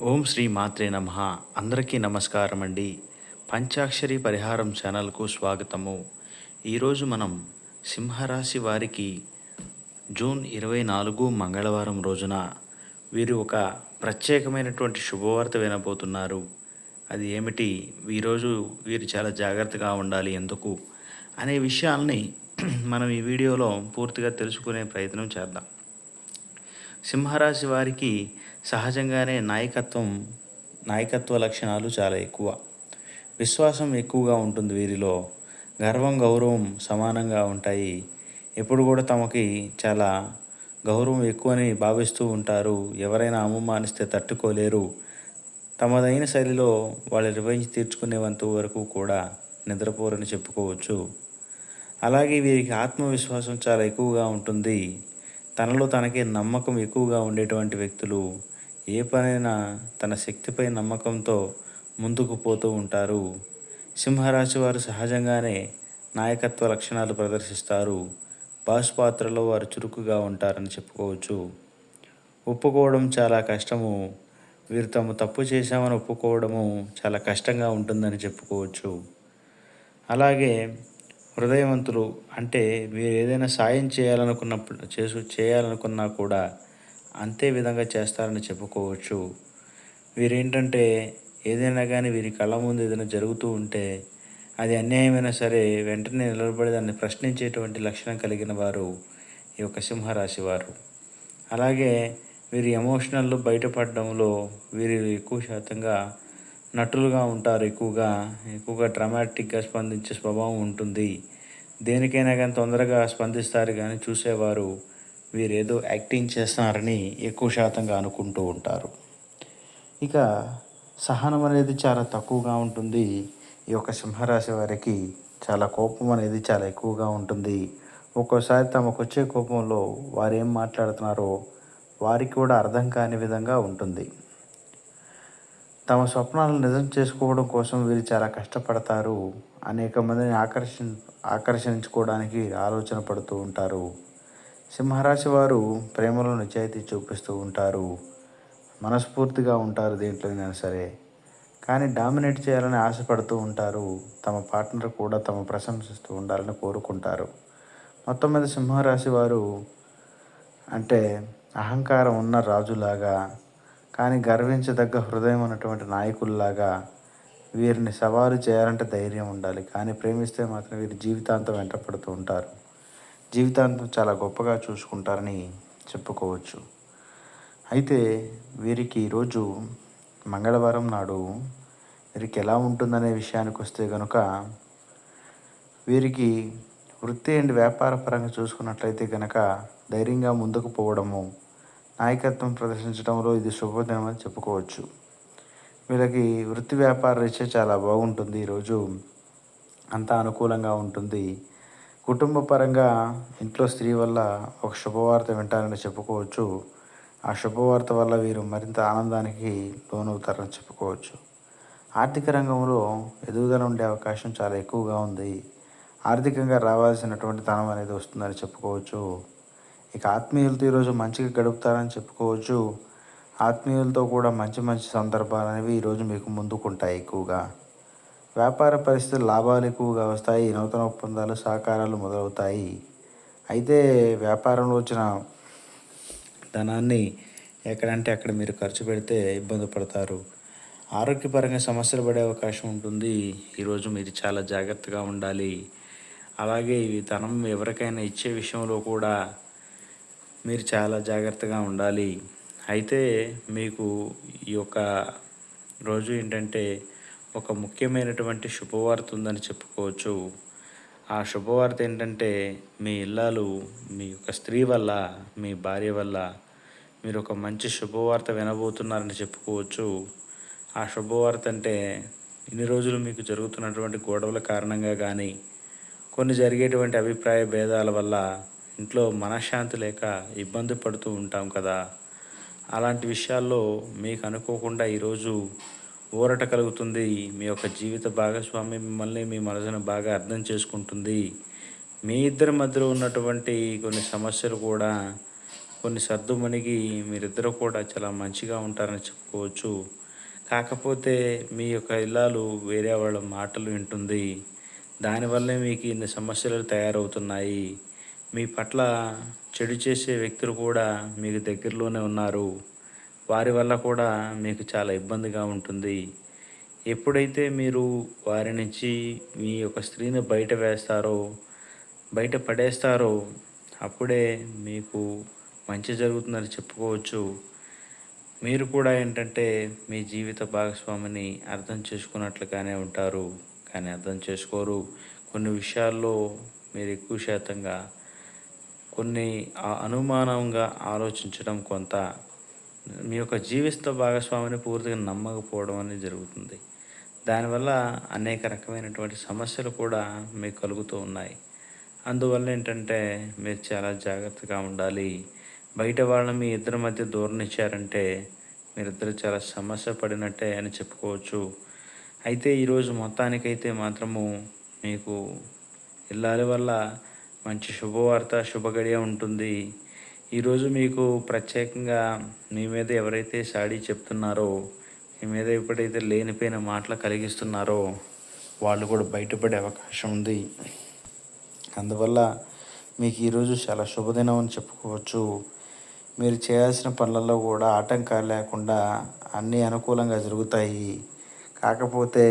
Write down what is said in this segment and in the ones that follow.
ఓం శ్రీ మాత్రే నమ. అందరికీ నమస్కారం అండి. పంచాక్షరి పరిహారం ఛానల్కు స్వాగతము. ఈరోజు మనం సింహరాశి వారికి జూన్ ఇరవై నాలుగు మంగళవారం రోజున వీరు ఒక ప్రత్యేకమైనటువంటి శుభవార్త వినబోతున్నారు. అది ఏమిటి? ఈరోజు వీరు చాలా జాగ్రత్తగా ఉండాలి ఎందుకు? అనే విషయాల్ని మనం ఈ వీడియోలో పూర్తిగా తెలుసుకునే ప్రయత్నం చేద్దాం. సింహరాశి వారికి సహజంగానే నాయకత్వం నాయకత్వ లక్షణాలు చాలా ఎక్కువ. విశ్వాసం ఎక్కువగా ఉంటుంది వీరిలో. గర్వం గౌరవం సమానంగా ఉంటాయి. ఎప్పుడు కూడా తమకి చాలా గౌరవం ఎక్కువని భావిస్తూ ఉంటారు. ఎవరైనా అవమానిస్తే తట్టుకోలేరు. తమదైన శైలిలో వాళ్ళు నిర్వహించి తీర్చుకునేంత వరకు కూడా నిద్రపోరని చెప్పుకోవచ్చు. అలాగే వీరికి ఆత్మవిశ్వాసం చాలా ఎక్కువగా ఉంటుంది. తనలో తనకే నమ్మకం ఎక్కువగా ఉండేటువంటి వ్యక్తులు ఏ పనైనా తన శక్తిపై నమ్మకంతో ముందుకు పోతూ ఉంటారు. సింహరాశి వారు సహజంగానే నాయకత్వ లక్షణాలు ప్రదర్శిస్తారు. బాస్ పాత్రలో వారు చురుకుగా ఉంటారని చెప్పుకోవచ్చు. ఒప్పుకోవడం చాలా కష్టము. వీరు తాము తప్పు చేశామని ఒప్పుకోవడము చాలా కష్టంగా ఉంటుందని చెప్పుకోవచ్చు. అలాగే హృదయవంతులు అంటే వీరు ఏదైనా సాయం చేయాలనుకున్నప్పుడు చేసు చేయాలనుకున్నా కూడా అంతే విధంగా చేస్తారని చెప్పుకోవచ్చు. వీరేంటంటే ఏదైనా కానీ వీరి కళ్ళ ముందు ఏదైనా జరుగుతూ ఉంటే అది అన్యాయమైనా సరే వెంటనే నిలబడి దాన్ని ప్రశ్నించేటువంటి లక్షణం కలిగిన వారు ఈ యొక్క సింహరాశి వారు. అలాగే వీరి ఎమోషనల్ బయటపడడంలో వీరు ఎక్కువ శాతంగా నటులుగా ఉంటారు. ఎక్కువగా ఎక్కువగా డ్రామాటిక్గా స్పందించే స్వభావం ఉంటుంది. దేనికైనా కానీ తొందరగా స్పందిస్తారు కానీ చూసేవారు వీరేదో యాక్టింగ్ చేస్తున్నారని ఎక్కువ శాతంగా అనుకుంటూ ఉంటారు. ఇక సహనం అనేది చాలా తక్కువగా ఉంటుంది. ఈ యొక్క సింహరాశి వారికి చాలా కోపం అనేది చాలా ఎక్కువగా ఉంటుంది. ఒక్కోసారి తమకు వచ్చే కోపంలో వారు ఏం మాట్లాడుతున్నారో వారికి కూడా అర్థం కాని విధంగా ఉంటుంది. తమ స్వప్నాలను నిజం చేసుకోవడం కోసం వీరు చాలా కష్టపడతారు. అనేక మందిని ఆకర్షణ ఆకర్షించుకోవడానికి ఆలోచన పడుతూ ఉంటారు. సింహరాశి వారు ప్రేమలో నిజాయితీ చూపిస్తూ ఉంటారు. మనస్ఫూర్తిగా ఉంటారు దేంట్లోనైనా సరే. కానీ డామినేట్ చేయాలని ఆశపడుతూ ఉంటారు. తమ పార్ట్నర్ కూడా తమ ప్రశంసిస్తూ ఉండాలని కోరుకుంటారు. మొత్తం మీద సింహరాశి వారు అంటే అహంకారం ఉన్న రాజులాగా కానీ గర్వించదగ్గ హృదయం ఉన్నటువంటి నాయకుల్లాగా వీరిని సవాలు చేయాలంటే ధైర్యం ఉండాలి. కానీ ప్రేమిస్తే మాత్రం వీరి జీవితాంతం వెంటపడుతూ ఉంటారు. జీవితాంతం చాలా గొప్పగా చూసుకుంటారని చెప్పుకోవచ్చు. అయితే వీరికి ఈరోజు మంగళవారం నాడు వీరికి ఎలా ఉంటుందనే విషయానికి వస్తే కనుక వీరికి వృత్తి అండ్ వ్యాపార పరంగా చూసుకున్నట్లయితే కనుక ధైర్యంగా ముందుకు పోవడము నాయకత్వం ప్రదర్శించడంలో ఇది శుభోదయమని అని చెప్పుకోవచ్చు. వీళ్ళకి వృత్తి వ్యాపార రీత్యా చాలా బాగుంటుంది. ఈరోజు అంతా అనుకూలంగా ఉంటుంది. కుటుంబ పరంగా ఇంట్లో స్త్రీ వల్ల ఒక శుభవార్త వింటారని చెప్పుకోవచ్చు. ఆ శుభవార్త వల్ల వీరు మరింత ఆనందానికి లోనవుతారని చెప్పుకోవచ్చు. ఆర్థిక రంగంలో ఎదుగుదల ఉండే అవకాశం చాలా ఎక్కువగా ఉంది. ఆర్థికంగా రావాల్సినటువంటి ధనం అనేది వస్తుందని చెప్పుకోవచ్చు. ఇక ఆత్మీయులతో ఈరోజు మంచిగా గడుపుతారని చెప్పుకోవచ్చు. ఆత్మీయులతో కూడా మంచి మంచి సందర్భాలు అనేవి ఈరోజు మీకు ముందుకుంటాయి ఎక్కువగా. వ్యాపార పరిస్థితులు లాభాలు ఎక్కువగా వస్తాయి నూతన ఒప్పందాలు సహకారాలు మొదలవుతాయి. అయితే వ్యాపారంలో వచ్చిన ధనాన్ని ఎక్కడంటే అక్కడ మీరు ఖర్చు పెడితే ఇబ్బంది పడతారు. ఆరోగ్యపరంగా సమస్యలు పడే అవకాశం ఉంటుంది. ఈరోజు మీరు చాలా జాగ్రత్తగా ఉండాలి. అలాగే ఈ ధనం ఎవరికైనా ఇచ్చే విషయంలో కూడా మీరు చాలా జాగ్రత్తగా ఉండాలి. అయితే మీకు ఈ యొక్క రోజు ఏంటంటే ఒక ముఖ్యమైనటువంటి శుభవార్త ఉందని చెప్పుకోవచ్చు. ఆ శుభవార్త ఏంటంటే మీ ఇల్లాలు మీ యొక్క స్త్రీ వల్ల మీ భార్య వల్ల మీరు ఒక మంచి శుభవార్త వినబోతున్నారని చెప్పుకోవచ్చు. ఆ శుభవార్త అంటే ఇన్ని రోజులు మీకు జరుగుతున్నటువంటి గొడవల కారణంగా కానీ కొన్ని జరిగేటువంటి అభిప్రాయ భేదాల వల్ల ఇంట్లో మనశ్శాంతి లేక ఇబ్బంది పడుతూ ఉంటాం కదా. అలాంటి విషయాల్లో మీకు అనుకోకుండా ఈరోజు ఊరట కలుగుతుంది. మీ యొక్క జీవిత భాగస్వామి మిమ్మల్ని మీ మనసును బాగా అర్థం చేసుకుంటుంది. మీ ఇద్దరి మధ్యలో ఉన్నటువంటి కొన్ని సమస్యలు కూడా కొన్ని సర్దుమణిగి మీరిద్దరూ కూడా చాలా మంచిగా ఉంటారని చెప్పుకోవచ్చు. కాకపోతే మీ యొక్క ఇల్లాలు వేరే వాళ్ళ మాటలు వింటుంది. దానివల్లే మీకు ఇన్ని సమస్యలు తయారవుతున్నాయి. మీ పట్ల చెడు చేసే వ్యక్తులు కూడా మీకు దగ్గరలోనే ఉన్నారు. వారి వల్ల కూడా మీకు చాలా ఇబ్బందిగా ఉంటుంది. ఎప్పుడైతే మీరు వారి నుంచి మీ యొక్క స్త్రీని బయట వేస్తారో బయట పడేస్తారో అప్పుడే మీకు మంచి జరుగుతుందని చెప్పుకోవచ్చు. మీరు కూడా ఏంటంటే మీ జీవిత భాగస్వామిని అర్థం చేసుకున్నట్లుగానే ఉంటారు. కానీ అర్థం చేసుకోరు. కొన్ని విషయాల్లో మీరు ఎక్కువ శాతంగా కొన్ని అనుమానంగా ఆలోచించడం కొంత మీ యొక్క జీవిత భాగస్వామిని పూర్తిగా నమ్మకపోవడం అనేది జరుగుతుంది. దానివల్ల అనేక రకమైనటువంటి సమస్యలు కూడా మీకు కలుగుతూ ఉన్నాయి. అందువల్ల ఏంటంటే మీరు చాలా జాగ్రత్తగా ఉండాలి. బయట వాళ్ళని మీ ఇద్దరి మధ్య దూరం ఇచ్చారంటే మీరిద్దరు చాలా సమస్య పడినట్టే అని చెప్పుకోవచ్చు. అయితే ఈరోజు మొత్తానికైతే మాత్రము మీకు ఇల్లాలి వల్ల మంచి శుభవార్త శుభగడియ ఉంటుంది. ఈరోజు మీకు ప్రత్యేకంగా మీ మీద ఎవరైతే సాడీ చెప్తున్నారో మీ మీద ఎప్పుడైతే లేనిపోయిన మాటలు కలిగిస్తున్నారో వాళ్ళు కూడా బయటపడే అవకాశం ఉంది. అందువల్ల మీకు ఈరోజు చాలా శుభదినం అని చెప్పుకోవచ్చు. మీరు చేయాల్సిన పనులలో కూడా ఆటంకాలు లేకుండా అన్నీ అనుకూలంగా జరుగుతాయి. కాకపోతే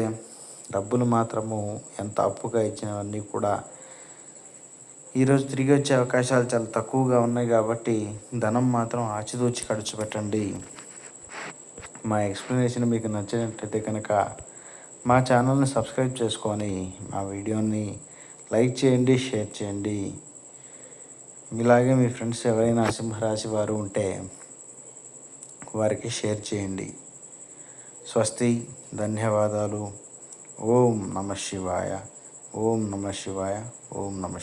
డబ్బులు మాత్రము ఎంత అప్పుగా ఇచ్చినవన్నీ కూడా ఈరోజు తిరిగి వచ్చే అవకాశాలు చాలా తక్కువగా ఉన్నాయి కాబట్టి ధనం మాత్రం ఆచితూచి ఖర్చు పెట్టండి. మా ఎక్స్ప్లెనేషన్ మీకు నచ్చినట్లయితే కనుక మా ఛానల్ని సబ్స్క్రైబ్ చేసుకొని మా వీడియోని లైక్ చేయండి షేర్ చేయండి. ఇలాగే మీ ఫ్రెండ్స్ ఎవరైనా సింహరాశి వారు ఉంటే వారికి షేర్ చేయండి. స్వస్తి ధన్యవాదాలు. ఓం నమ శివాయ. ఓం నమ శివాయ. ఓం నమ